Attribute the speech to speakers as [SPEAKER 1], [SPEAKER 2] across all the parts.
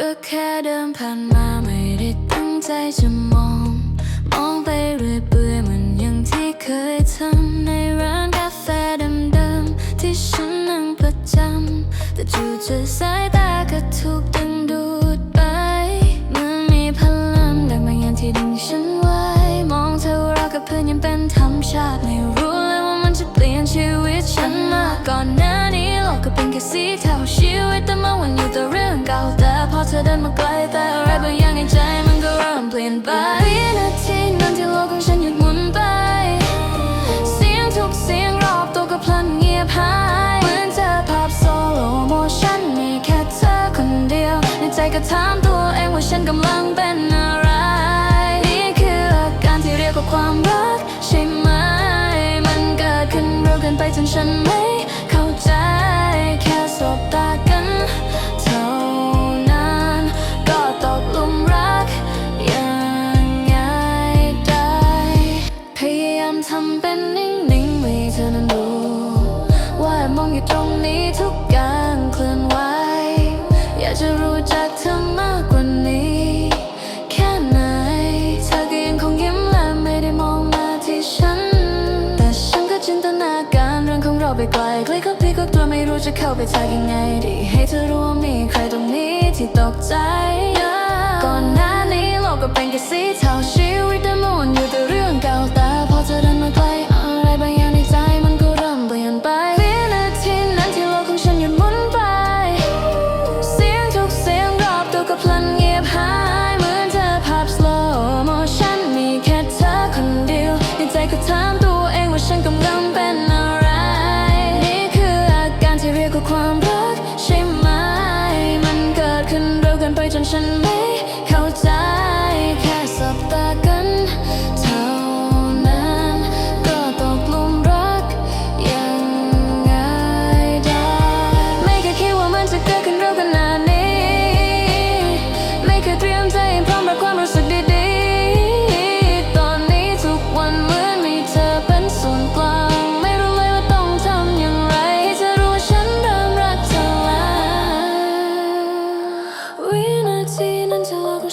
[SPEAKER 1] ก็แค่เดินผ่านมาไม่ได้ตั้งใจจะมอง มองไปเรื่อยเปื่อยเหมือนอย่างที่เคยทำในร้านกาแฟเดิมๆที่ฉันนั่งประจำแต่จู่เจอสายตาก็ถูก ก็เป็นแค่สีเทาชีวิตแต่เมื่อวันอยู่แต่เรื่องเก่าแต่พอเธอเดินมาใกลแต่อะไรบางอย่างในใจมันก็เริ่มเปลี่ยนไปวินาทีนั้นที่โลกของฉันหยุดหมุนไป เสียงทุกเสียงรอบตัวก็พลันเงียบหายเหมือนเจอภาพโซโลโมชันมีแค่เธอคนเดียว ในใจก็ถามตัวเองว่าฉันกำลังเป็นอะไร นี่คืออาการที่เรียกว่าความรักใช่ไหม มันเกิดขึ้นเร็วเกินไปจนฉันไม่ รู้จะเข้าไปทักยังไงดี ให้เธอรู้ว่ามีใครตรงนี้ที่ตกใจ ก่อนหน้านี้โลกก็เป็นแค่สีเทา ความรักใช่ไหม มันเกิดขึ้นเร็วเกินไปจนฉันไม่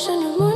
[SPEAKER 1] Sinh.